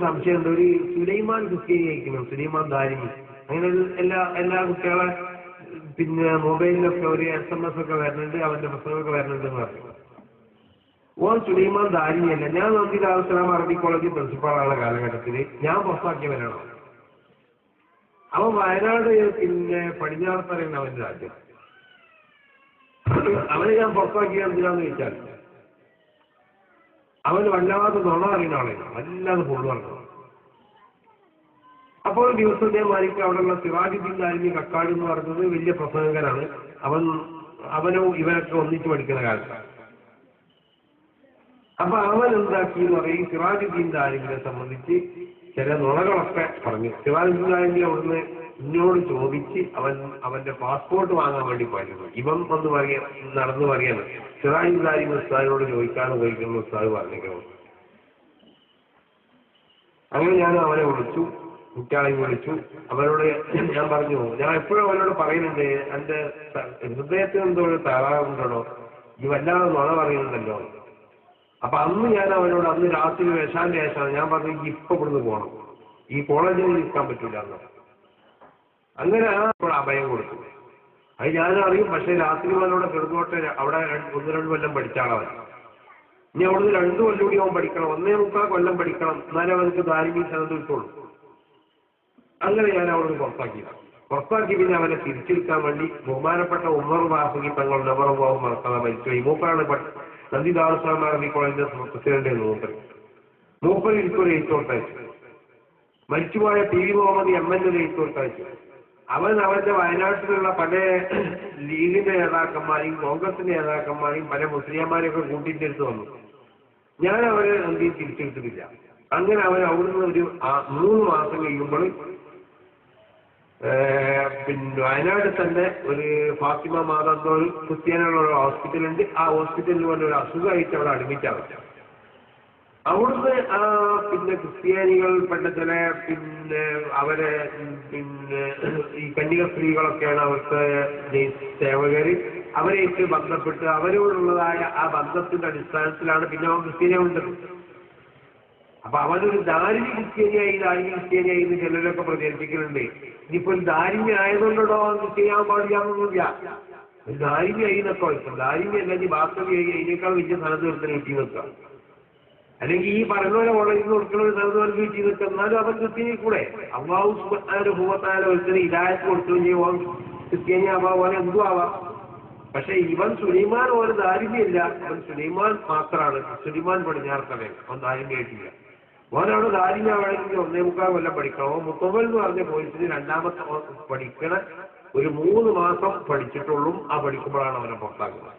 സംശയമുണ്ട് ഒരു സുലൈമാൻ ക്രിസ്ത്യാനി ആയിരിക്കണം. സുലൈമാൻ ദാരിമി. അങ്ങനെ എല്ലാ എല്ലാ കുട്ടികളെ പിന്നെ മൊബൈലിലൊക്കെ ഒരു എസ് എം എസ് ഒക്കെ വരുന്നുണ്ട് അവന്റെ പുസ്തകമൊക്കെ വരുന്നുണ്ട് എന്ന് പറഞ്ഞു. ഓൻ സുലൈമാൻ ദാരിമിയല്ല. ഞാൻ നോക്കി ദാറുസലാം അറബി കോളേജ് പ്രിൻസിപ്പാളാണ് കാലഘട്ടത്തിൽ. ഞാൻ പുറത്താക്കിയവനാണ് അവൻ. വയനാട് പിന്നെ പടിഞ്ഞാറത്തറയാണ് അവന്റെ രാജ്യം. അവനെ ഞാൻ പുറത്താക്കിയ എന്തിനാന്ന് ചോദിച്ചാൽ അവന് വല്ലാതെ നുണ അറിയുന്ന ആളാണ് വല്ലാതെ പൊള്ളു പറഞ്ഞു അപ്പോൾ ദിവസം ഞാൻ മാനിക്ക് അവിടെയുള്ള സിറാജുദ്ദീൻ ദാരിമി കക്കാട് എന്ന് പറഞ്ഞത് വലിയ പ്രസംഗകനാണ്. അവൻ അവനും ഇവനൊക്കെ ഒന്നിച്ചു പഠിക്കുന്ന കാലത്ത്. അപ്പൊ അവൻ എന്താക്കി എന്ന് പറയും? സിറാജുദ്ദീൻ ദാരിമിനെ സംബന്ധിച്ച് ചില നുണകളൊക്കെ പറഞ്ഞു. ദാരിമി അവിടുന്ന് എന്നോട് ചോദിച്ച് അവൻ അവന്റെ പാസ്പോർട്ട് വാങ്ങാൻ വേണ്ടി പോയിരുന്നു. ഇവൻ വന്ന് പറയാ നടന്നു പറയാണ് സിറാജുദ്ദീൻ ദാരിമി ഉസ്താദിനോട് ചോദിക്കാതെ പോയിരിക്കുന്ന ഉസ്താദ് പറഞ്ഞിരിക്കണം അങ്ങനെ ഞാൻ അവനെ വിളിച്ചു കുട്ടികളെയും വിളിച്ചു. അവരോട് ഞാൻ പറഞ്ഞു ഞാൻ എപ്പോഴും അവനോട് പറയുന്നുണ്ട് എന്റെ ഹൃദയത്തിന് എന്തോ ഒരു തകരാറുണ്ടോ ഈ വല്ലാതെ നുണ പറയുന്നുണ്ടല്ലോ. അപ്പൊ അന്ന് ഞാൻ അവനോട് അന്ന് രാത്രി വിശാന്റെ ശേഷമാണ് ഞാൻ പറഞ്ഞു എനിക്ക് ഇപ്പൊ ഇവിടുന്ന് പോകണം ഈ കോളേജിൽ നിൽക്കാൻ പറ്റൂല എന്ന് അങ്ങനെ അപ്പോൾ അഭയം കൊടുത്തു. അത് ഞാനറിയും പക്ഷെ രാത്രി അവനോട് കിടന്നോട്ടെ അവിടെ ഒന്ന് രണ്ട് കൊല്ലം പഠിച്ചാളവൻ ഇനി അവിടുന്ന് രണ്ടു കൊല്ലം കൂടി അവൻ പഠിക്കണം ഒന്നേ മുക്കാൽ കൊല്ലം പഠിക്കണം എന്നാലേ അവനക്ക് ധാരിമീ കിട്ടുള്ളൂ. അങ്ങനെ ഞാൻ അവിടുന്ന് പുറത്താക്കിയത്. പുറത്താക്കി പിന്നെ അവനെ തിരിച്ചെടുക്കാൻ വേണ്ടി ബഹുമാനപ്പെട്ട ഉമ്മർ വാസുകി തങ്ങൾ നവറവാവും മറക്കാതെ മരിച്ചു. ഈ മൂപ്പറാണ് പ- നന്ദി ദാറുസ്ലാം അറബി കോളേജിന്റെ പ്രസിഡന്റ് മൂപ്പൻ മൂപ്പൻ എനിക്കൊരു എഴുത്തോട്ട് അയച്ചു. മരിച്ചുപോയ P V Muhammad M N ഒരു എഴുത്തോട്ട് അയച്ചു. അവൻ അവന്റെ വയനാട്ടിലുള്ള പല ലീഗിന്റെ നേതാക്കന്മാരെയും കോൺഗ്രസിന്റെ നേതാക്കന്മാരെയും പല മുസ്ലിംമാരെയൊക്കെ കൂട്ടിയിട്ട് എടുത്തു വന്നു. ഞാൻ അവരെ എന്തെയും തിരിച്ചെടുത്തിട്ടില്ല. അങ്ങനെ അവൻ അവിടുന്ന് ഒരു മൂന്ന് മാസം കഴിയുമ്പോൾ പിന്നെ വയനാട് തന്നെ ഒരു ഫാത്തിമ മാതാന്തോ ഒരു ക്രിസ്ത്യാനികളുടെ ഒരു ഹോസ്പിറ്റലുണ്ട്. ആ ഹോസ്പിറ്റലിൽ വന്ന ഒരു അസുഖമായിട്ട് അവിടെ അഡ്മിറ്റാണ് അവിടുന്ന് ആ പിന്നെ ക്രിസ്ത്യാനികൾ പെട്ട ചില പിന്നെ അവരെ പിന്നെ ഈ കന്യക സ്ത്രീകളൊക്കെയാണ് അവർക്ക് സേവകര്. അവരെയൊക്കെ ബന്ധപ്പെട്ട് അവരോടുള്ളതായ ആ ബന്ധത്തിന്റെ അടിസ്ഥാനത്തിലാണ് പിന്നെ അവൻ ക്രിസ്ത്യാനിയുണ്ടത് അപ്പൊ അവനൊരു ദാരിദ്ര്യ ക്രിസ്ത്യാനിയായി ദാരിദ്ര്യ ക്രിസ്ത്യാനിയായി എന്ന് ചിലരൊക്കെ പ്രചരിപ്പിക്കുന്നുണ്ട് ഇനിയിപ്പോ ഒരു ആയതുകൊണ്ടോ ക്രിസ്ത്യാൻ പാടില്ല പാടില്ലാന്നൊന്നുമില്ല. ഒരു ദാരിദ്ര്യായി എന്നൊക്കെ ദാരിദ്ര്യ അല്ലെങ്കിൽ വാസ്തവിയായി അതിനേക്കാൾ വലിയ സ്ഥലത്ത് ഒരുത്തനെ കിട്ടി നിൽക്കാം അല്ലെങ്കിൽ ഈ പറഞ്ഞ പോലെ കോളേജിൽ നിന്ന് കൊടുക്കുന്ന ഒരു സ്ഥലത്ത് അവർക്ക് കിട്ടി നിൽക്കുക. എന്നാലും അവൻ ക്രിസ്ത്യാനി കൂടെ. അമ്മാവും സുബാന ഭൂമത്താല ഒരുത്തന് ഇതായത് കൊടുക്കുകയും ചെയ്യുവാൻ ക്രിസ്ത്യാനി ആവാ പോലെ എന്തും ആവാം. പക്ഷെ ഇവൻ സുലൈമാൻ ഒരു ദാരിദ്ര്യമില്ല. അവൻ സുലൈമാൻ മാത്രമാണ് സുലൈമാൻ പടിഞ്ഞാർക്കടയിൽ അവൻ ദാരിദ്ര്യമായിട്ടില്ല. ഓനാണ് കാര്യമാണെങ്കിൽ ഒന്നേ മുക്കാൽ കൊല്ലം പഠിക്കണം. ഓൻ മുത്തമ്മൽ എന്ന് പറഞ്ഞ പോലീസിന് രണ്ടാമത്തെ പഠിക്കണ ഒരു മൂന്ന് മാസം പഠിച്ചിട്ടുള്ളൂ ആ പഠിക്കുമ്പോഴാണ് അവനെ പുറത്താക്കുന്നത്.